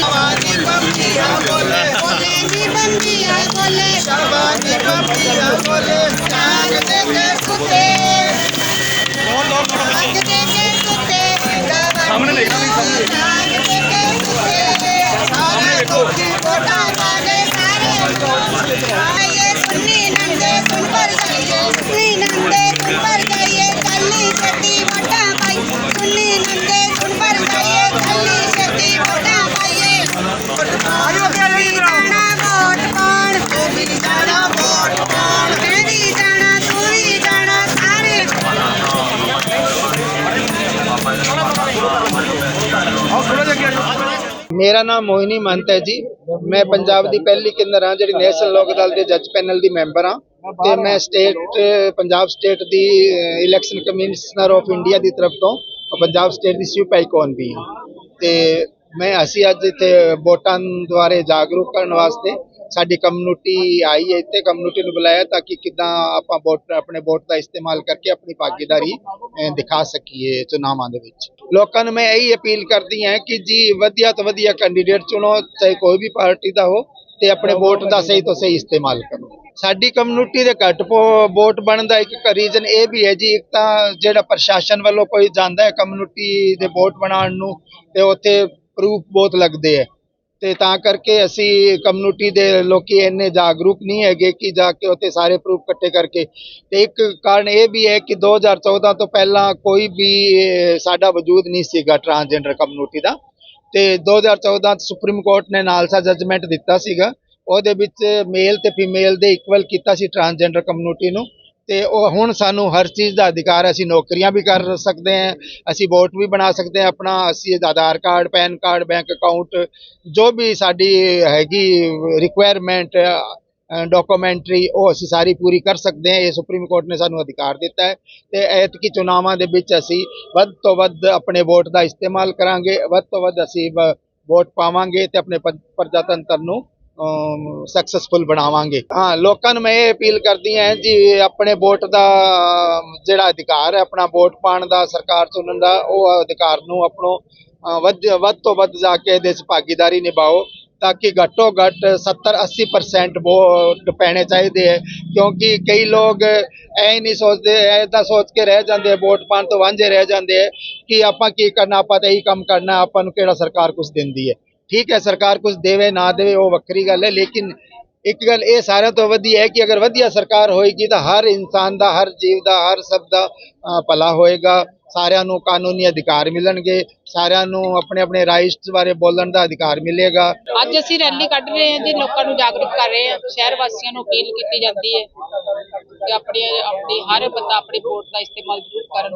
Bye. ਮੇਰਾ ਨਾਮ ਮੋਹਿਨੀ ਮੰਤ ਹੈ ਜੀ। ਮੈਂ ਪੰਜਾਬ ਦੀ ਪਹਿਲੀ ਕਿੰਨਰ ਹਾਂ, ਜਿਹੜੀ ਨੈਸ਼ਨਲ ਲੋਕ ਅਦਾਲਤ ਦੇ ਜੱਜ ਪੈਨਲ ਦੀ ਮੈਂਬਰ ਹਾਂ। ਤੇ ਮੈਂ ਸਟੇਟ, ਪੰਜਾਬ ਸਟੇਟ ਦੀ ਇਲੈਕਸ਼ਨ ਕਮਿਸ਼ਨਰ ਆਫ ਇੰਡੀਆ ਦੀ ਤਰਫ ਤੋਂ ਪੰਜਾਬ ਸਟੇਟ ਦੀ ਸਿਪਾਹੀ ਕੌਣ ਵੀ ਹਾਂ। ਤੇ ਮੈਂ ਅਸੀਂ ਅੱਜ ਇੱਥੇ ਵੋਟਾਂ ਦੁਆਰੇ ਜਾਗਰੂਕ ਕਰਨ ਵਾਸਤੇ ਸਾਡੀ ਕਮਿਊਨਿਟੀ ਆਈ ਹੈ, ਇੱਥੇ ਕਮਿਊਨਿਟੀ ਨੂੰ ਬੁਲਾਇਆ ਤਾਂ ਕਿ ਕਿਦਾਂ ਆਪਾਂ ਵੋਟ, ਆਪਣੇ ਵੋਟ ਦਾ ਇਸਤੇਮਾਲ ਕਰਕੇ ਆਪਣੀ ਭਾਗੀਦਾਰੀ ਦਿਖਾ ਸਕੀਏ ਚੁਣਾਵਾਂ ਦੇ ਵਿੱਚ। ਲੋਕਾਂ ਨੂੰ ਮੈਂ ਇਹੀ ਅਪੀਲ ਕਰਦੀ ਹਾਂ ਕਿ ਜੀ ਵਧੀਆ ਤੋਂ ਵਧੀਆ ਕੈਂਡੀਡੇਟ ਚੁਣੋ, ਚਾਹੇ ਕੋਈ ਵੀ ਪਾਰਟੀ ਦਾ ਹੋ, ਤੇ ਆਪਣੇ ਵੋਟ ਦਾ ਸਹੀ ਤੋਂ ਸਹੀ ਇਸਤੇਮਾਲ ਕਰੋ। ਸਾਡੀ ਕਮਿਊਨਿਟੀ ਦੇ ਘੱਟ ਵੋਟ ਬਣਨ ਦਾ ਇੱਕ ਰੀਜ਼ਨ ਇਹ ਵੀ ਹੈ ਜੀ, ਇੱਕ ਤਾਂ ਜਿਹੜਾ ਪ੍ਰਸ਼ਾਸਨ ਵੱਲੋਂ ਕੋਈ ਜਾਂਦਾ ਹੈ ਕਮਿਊਨਿਟੀ ਦੇ ਵੋਟ ਬਣਾਉਣ ਨੂੰ, ਤੇ ਉੱਥੇ ਪ੍ਰੂਫ ਬਹੁਤ ਲੱਗਦੇ ਹੈ। ਤੇ ਤਾਂ ਕਰਕੇ ਅਸੀਂ ਕਮਿਊਨਿਟੀ ਦੇ ਲੋਕੀ ਇੰਨੇ ਜਾਗਰੂਕ ਨਹੀਂ ਹੈਗੇ ਕਿ ਜਾ ਕੇ ਉੱਥੇ ਸਾਰੇ ਪ੍ਰੂਫ ਇਕੱਠੇ ਕਰਕੇ। ਤੇ ਇੱਕ ਕਾਰਨ ਇਹ ਵੀ ਹੈ ਕਿ 2014 ਤੋਂ ਪਹਿਲਾਂ ਕੋਈ ਵੀ ਸਾਡਾ ਵਜੂਦ ਨਹੀਂ ਸੀਗਾ ਟਰਾਂਸਜੈਂਡਰ ਕਮਿਊਨਿਟੀ ਦਾ। ਤੇ 2014 ਚ ਸੁਪਰੀਮ ਕੋਰਟ ਨੇ ਨਾਲਸਾ ਜੱਜਮੈਂਟ ਦਿੱਤਾ ਸੀਗਾ। ਉਹਦੇ ਵਿੱਚ ਮੇਲ ਤੇ ਫੀਮੇਲ ਦੇ ਇਕੁਅਲ ਕੀਤਾ ਸੀ ਟਰਾਂਸਜੈਂਡਰ ਕਮਿਊਨਿਟੀ ਨੂੰ। ਤੇ ਉਹ ਹੁਣ ਸਾਨੂੰ ਹਰ ਚੀਜ਼ ਦਾ ਅਧਿਕਾਰ ਹੈ। ਅਸੀਂ ਨੌਕਰੀਆਂ ਵੀ ਕਰ ਸਕਦੇ ਹਾਂ। ਅਸੀਂ ਵੋਟ ਵੀ ਬਣਾ ਸਕਦੇ ਹਾਂ ਆਪਣਾ। ਅਸੀਂ Aadhaar card, pan card, bank account, ਜੋ ਵੀ ਸਾਡੀ ਹੈਗੀ ਰਿਕੁਆਇਰਮੈਂਟ ਡਾਕੂਮੈਂਟਰੀ ਉਹ ਅਸੀਂ ਸਾਰੀ ਪੂਰੀ ਕਰ ਸਕਦੇ ਹਾਂ। ਇਹ ਸੁਪਰੀਮ ਕੋਰਟ ਨੇ ਸਾਨੂੰ ਅਧਿਕਾਰ ਦਿੱਤਾ ਹੈ। ਤੇ ਐਤਕੀ ਚੁਣਾਵਾਂ ਦੇ ਵਿੱਚ ਅਸੀਂ ਵੱਧ ਤੋਂ ਵੱਧ ਆਪਣੇ ਵੋਟ ਦਾ ਇਸਤੇਮਾਲ ਕਰਾਂਗੇ। ਵੱਧ ਤੋਂ ਵੱਧ ਅਸੀਂ ਵ- ਵੋਟ ਪਾਵਾਂਗੇ ਤੇ ਆਪਣੇ ਪ- ਪ੍ਰਜਾਤੰਤਰ ਨੂੰ ਸਕਸੈਸਫੁਲ ਬਣਾਵਾਂਗੇ। ਹਾਂ, ਲੋਕਾਂ ਨੂੰ ਮੈਂ ਇਹ ਅਪੀਲ ਕਰਦੀ ਹਾਂ ਜੀ, ਆਪਣੇ ਵੋਟ ਦਾ ਜਿਹੜਾ ਅਧਿਕਾਰ ਹੈ, ਆਪਣਾ ਵੋਟ ਪਾਉਣ ਦਾ, ਸਰਕਾਰ ਚੁਣਨ ਦਾ, ਉਹ ਅਧਿਕਾਰ ਨੂੰ ਆਪਣੋ ਵੱਧ ਵੱਧ ਤੋਂ ਵੱਧ ਜਾ ਕੇ ਇਹਦੇ 'ਚ ਭਾਗੀਦਾਰੀ ਨਿਭਾਓ, ਤਾਂ ਕਿ ਘੱਟੋ ਘੱਟ 70 80% ਵੋਟ ਪੈਣੇ ਚਾਹੀਦੇ ਹੈ। ਕਿਉਂਕਿ ਕਈ ਲੋਕ ਐ ਨਹੀਂ ਸੋਚਦੇ, ਐਦਾਂ ਸੋਚ ਕੇ ਰਹਿ ਜਾਂਦੇ ਵੋਟ ਪਾਉਣ ਤੋਂ ਵਾਂਝੇ ਰਹਿ ਜਾਂਦੇ ਹੈ, ਕਿ ਆਪਾਂ ਕੀ ਕਰਨਾ, ਆਪਾਂ ਤਾਂ ਇਹੀ ਕੰਮ ਕਰਨਾ, ਆਪਾਂ ਨੂੰ ਕਿਹੜਾ ਸਰਕਾਰ ਕੁਝ ਦਿੰਦੀ ਹੈ। ਠੀਕ ਹੈ, ਸਰਕਾਰ ਕੁਝ ਦੇਵੇ, ਨਾ ਦੇਵੇ, ਉਹ ਵੱਖਰੀ ਗੱਲ ਹੈ, ਲੇਕਿਨ ਇੱਕ ਗੱਲ ਇਹ ਸਾਰਿਆਂ ਤੋਂ ਵਧੀਆ ਹੈ ਕਿ ਅਗਰ ਵਧੀਆ ਸਰਕਾਰ ਹੋਏਗੀ ਤਾਂ ਹਰ ਇਨਸਾਨ ਦਾ, ਹਰ ਜੀਵ ਦਾ, ਹਰ ਸਭ ਦਾ ਭਲਾ ਹੋਏਗਾ। ਸਾਰਿਆਂ ਨੂੰ ਕਾਨੂੰਨੀ ਅਧਿਕਾਰ ਮਿਲਣਗੇ, ਸਾਰਿਆਂ ਨੂੰ ਆਪਣੇ ਆਪਣੇ ਰਾਈਟਸ ਬਾਰੇ ਬੋਲਣ ਦਾ ਅਧਿਕਾਰ ਮਿਲੇਗਾ। ਅੱਜ ਅਸੀਂ ਰੈਲੀ ਕੱਢ ਰਹੇ ਹਾਂ ਜੀ, ਲੋਕਾਂ ਨੂੰ ਜਾਗਰੂਕ ਕਰ ਰਹੇ ਹਾਂ। ਸ਼ਹਿਰ ਵਾਸੀਆਂ ਨੂੰ ਅਪੀਲ ਕੀਤੀ ਜਾਂਦੀ ਹੈ ਕਿ ਆਪਣੀ ਆਪਣੀ ਹਰ ਬੰਦਾ ਆਪਣੀ ਵੋਟ ਦਾ ਇਸਤੇਮਾਲ ਜ਼ਰੂਰ ਕਰਨ।